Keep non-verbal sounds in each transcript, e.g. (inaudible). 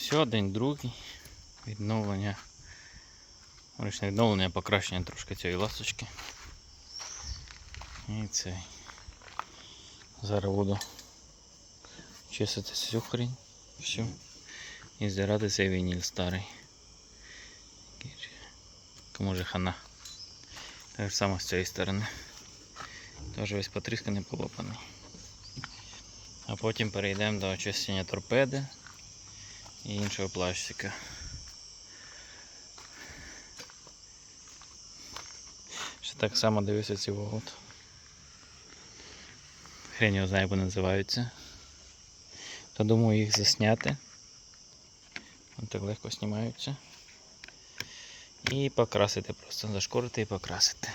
Все, день другий. Відновлення. Вирішне відновлення, покращення трошки цієї ласточки. І цей. Зараз буду чистити цю хрень. Всю. І здирати цей вініль старий. Кому же хана. Так само з цієї сторони. Теж весь потрісканий, полопаний. А потім перейдемо до очищення торпеди і іншого пластика. Ще так само дивлюся ці от. Хрень його знає, вони називаються. То думаю їх засняти. Вони так легко знімаються. І покрасити просто, зашкорити і покрасити.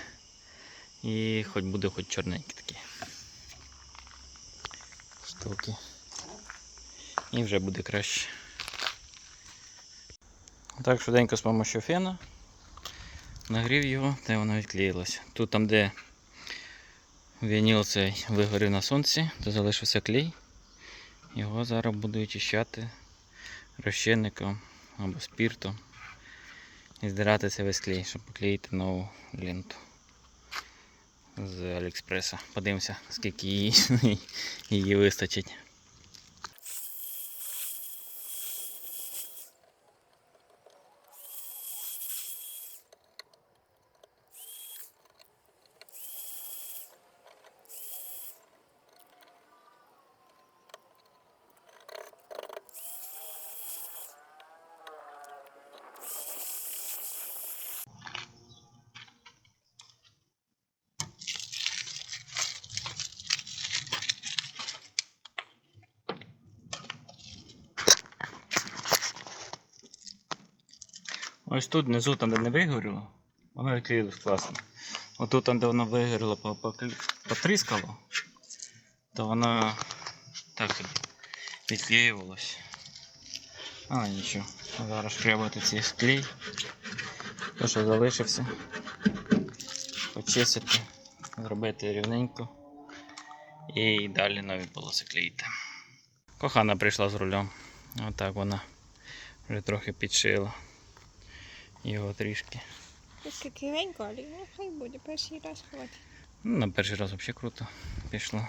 І хоч буде хоч чорненькі такі штуки. І вже буде краще. Так, швиденько з допомогою фена нагрів його, та воно відклеїлося. Тут там, де вініл цей вигорів на сонці, то залишився клей. Його зараз буду очищати розчинником або спіртом і здирати цей весь клей, щоб поклеїти нову ленту з Аліекспреса. Подивимося, скільки її, (laughs) її вистачить. Ось тут внизу, там де не вигоріло, воно відклеїлось класно. Отут, там, де воно вигоріло, потріскало, то воно так відклеювалось. Але нічого. Зараз шкрябати цей клей. То, що залишився. Почистити, зробити рівненько. І далі нові полоси клеїти. Кохана прийшла з рулем. Отак вона вже трохи підшила його трішки. Трішки кривенько, але ну, хай буде, перший раз хватить. Ну, на перший раз взагалі круто пішло.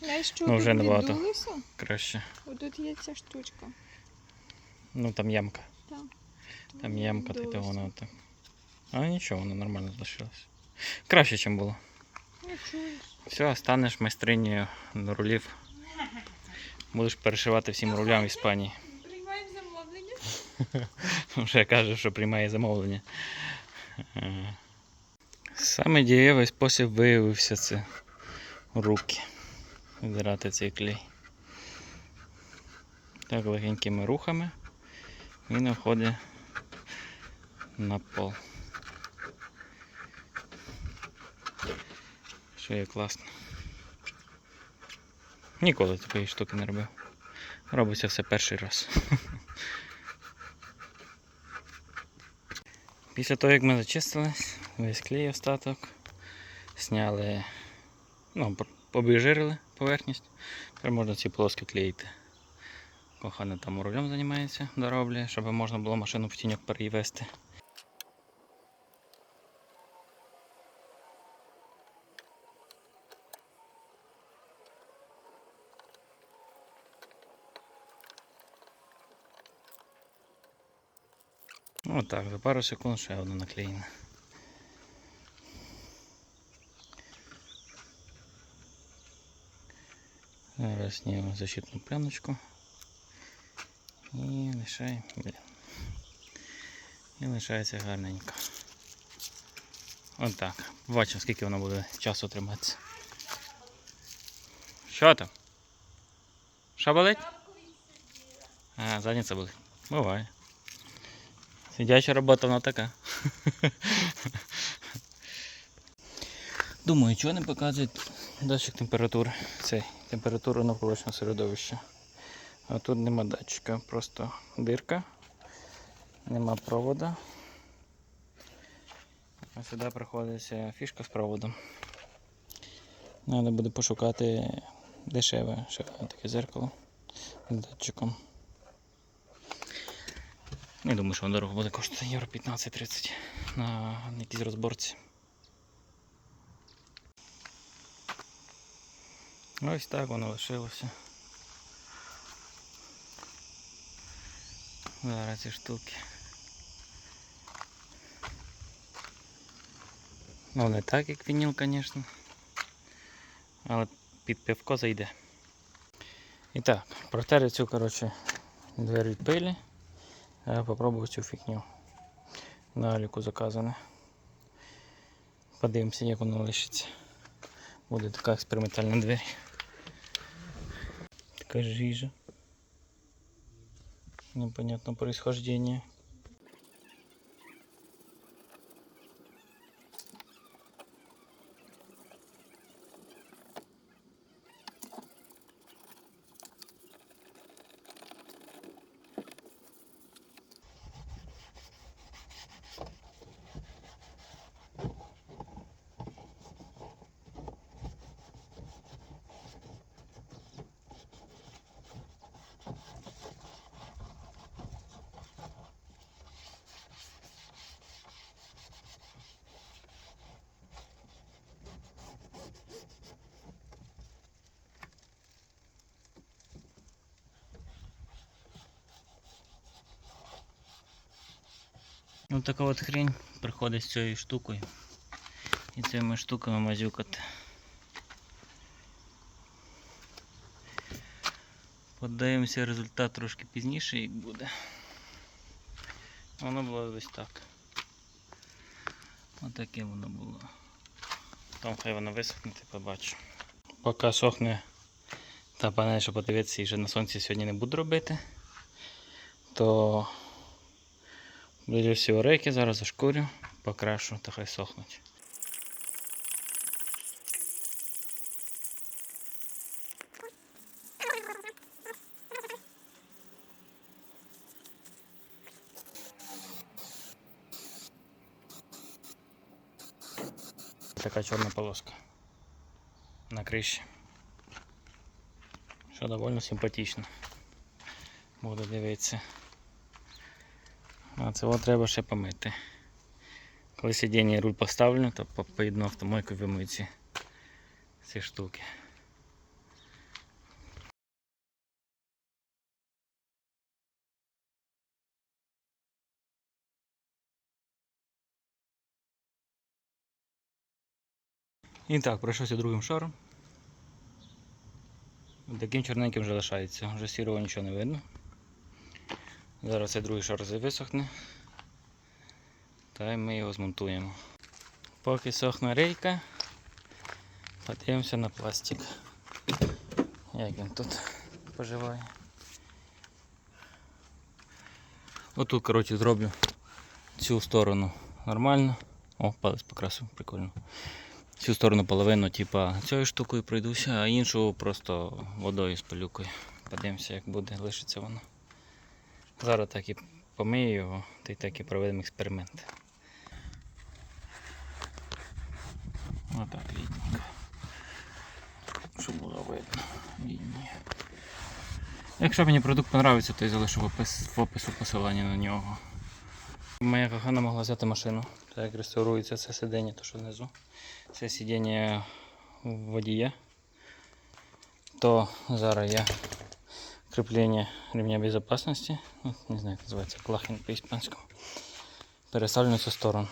Знаєш, що Ну, вже набагато. віддулося? Краще. Отут є ця штучка. Ну там ямка. Там, Там ямка, то віддулося. воно так. А нічого, воно нормально залишилось. Краще, ніж було. Не чуєш. Все, станеш майстринею рулів. Будеш перешивати всім рулям в Іспанії. (laughs) Вже каже, що приймає замовлення. Е. Саме дієвий спосіб виявився це руки. Збирати цей клей. Так легенькими рухами він виходить на пол. Що є класно. Ніколи такої штуки не робив. Робиться все перший раз. (laughs) Після того, як ми зачистились, весь клей остаток, сняли, ну, обіжирили поверхність. Тепер можна ці плоски клеїти. Кохана там рулем займається, дороблює, щоб можна було машину в тіньок перевести. Отак, за пару секунд ще одна наклеєна. Зараз знімемо защитну пленочку. І лишаємо. Блін. І лишається гарненько. Отак. Бачимо, скільки воно буде часу триматися. Що там? Що болить? А, задниця болить. Буває. Сидяча робота вона така. Думаю, чого не показує датчик температури. Цей температуру навколишнього середовища. А тут нема датчика, просто дирка, нема провода. А сюди приходиться фішка з проводом. Треба буде пошукати дешеве ще таке зеркало. з датчиком. Не думаю, що воно дорого буде коштувати євро 15-30 на якійсь розборці. Ось так воно лишилося. Зараз ці штуки. Ну не так як вініл, звісно. Але під пивко зайде. І так, протерли цю, коротше, двері пилі. Я попробую цю фігню. На Аліку заказане. Подивимося, як воно лишиться. Буде така експериментальна двері. Така жижа. Непонятно происхождение. Ну така от хрень приходить з цією штукою. І цими штуками мазюкати. Подивимося результат трошки пізніше, як буде. Воно було ось так. Отаке воно було. Там хай воно висохне, ти побачу. Поки сохне та панель, що подивитися, і вже на сонці сьогодні не буду робити, то Беру всі орейки, зараз зашкурю, покрашу та хай сохнуть. Така чорна полоска на криші. Що доволі симпатично. Буду дивитися. А от треба ще помити. Коли сидіння і руль поставлю, то по- поїду автомойку вимию ці штуки. І так, пройшовся другим шаром. Таким чорненьким вже лишається, вже сірого нічого не видно. Зараз цей другий шар висохне. Та й ми його змонтуємо. Поки сохне рейка, подивимося на пластик. Як він тут поживає. Отут, коротше, зроблю цю сторону нормально. О, палець покрасив, прикольно. Цю сторону половину, типа, цією штукою пройдуся, а іншу просто водою з пилюкою. Подивимося, як буде лишиться воно. Зараз так і помию його, та й так і проведемо експеримент. Отак рідненько. Щоб було видно. Лінії. Якщо мені продукт подобається, то я залишу в, опис, в опису посилання на нього. Моя кохана могла взяти машину. Так як реставрується це сидіння, то що внизу. Це сидіння водія. То зараз я крепление ремня безопасности, не знаю, як називається, клахін по-іспанському, переставлю на цю сторону,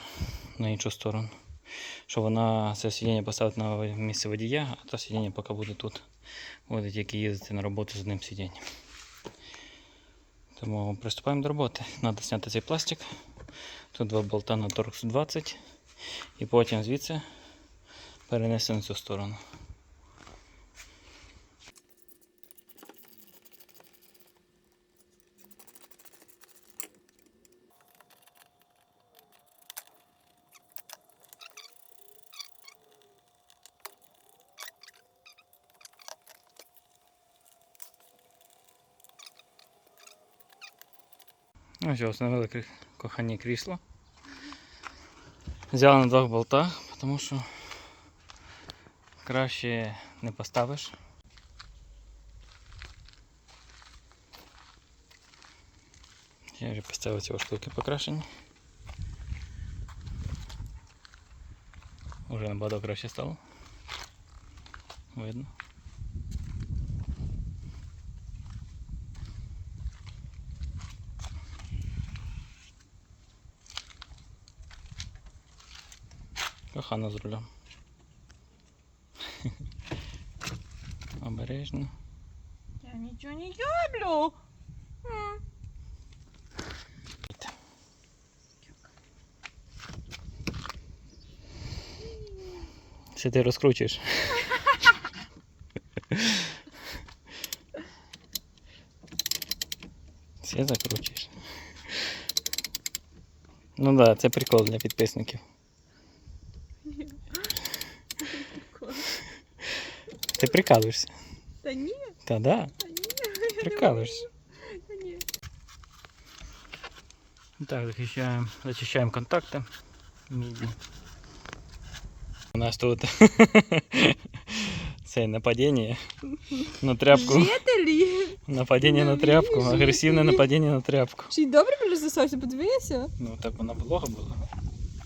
на іншу сторону. Щоб вона це сидіння поставити на місце водія, а то сидіння поки буде тут. Буде тільки їздити на роботу з одним сидінням. Тому приступаємо до роботи. Треба зняти цей пластик. Тут два болта на торкс 20 і потім звідси перенести на цю сторону. Ну, ось встановили кохані крісло. Взяли на двох болтах, тому що краще не поставиш. Я вже поставив ці штуки покрашені. Уже набагато краще стало. Видно. Кохана з рулем. Обережно. Я нічого не люблю. Це ти розкручуєш. Все закручуєш. Ну так, да, це прикол для підписників. Ти прикалуєшся. Та ні, Та да, та ні. прикалуєшся. Та ні. Так, захищаємо, зачищаємо контакти. Міді. У нас тут (laughs) це (laughs) нападіння на тряпку. Жителі. Нападіння на тряпку. Агресивне нападіння на тряпку. Чи й добре прилізався, подивися. Ну так вона блога була.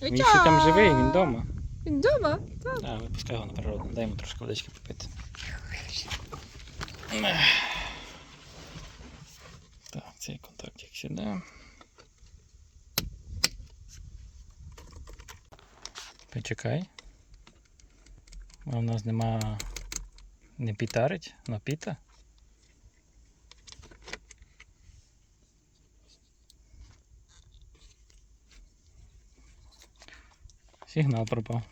Він ще там живий, він вдома. Він вдома? Так. А, випускай його на природу. Дай йому трошки водички попити. Так, цей контактик сюди. Почекай. А у нас нема не пітарить, но Сигнал пропав.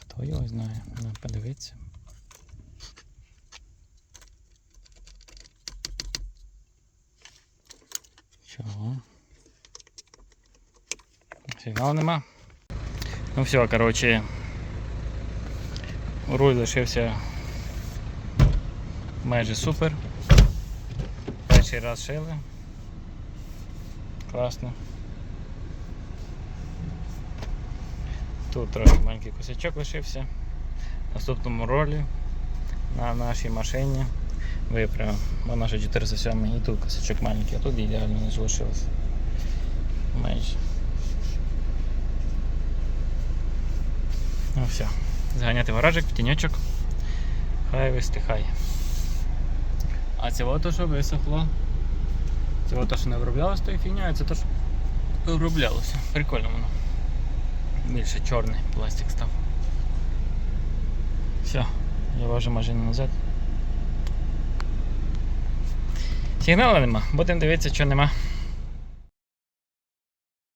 Хто його знає? Ну, подивитися. Чого? Сигналу нема. Ну все, коротше. Руль лишився майже супер. Перший раз шили. Класно. Тут трохи маленький косячок лишився. Наступному ролі на нашій машині виправимо. Бо наша 407 і тут косячок маленький, а тут ідеально не залишилося. Майже. Ну все. Зганяти в в тіньочок. Хай вистихає. А це то, що висохло. Це то, що не оброблялося тою фігньою, це то, що оброблялося. Прикольно воно. Більше чорний пластик став. Все, я вожу машину назад. Сигналу нема, будемо дивитися, що нема.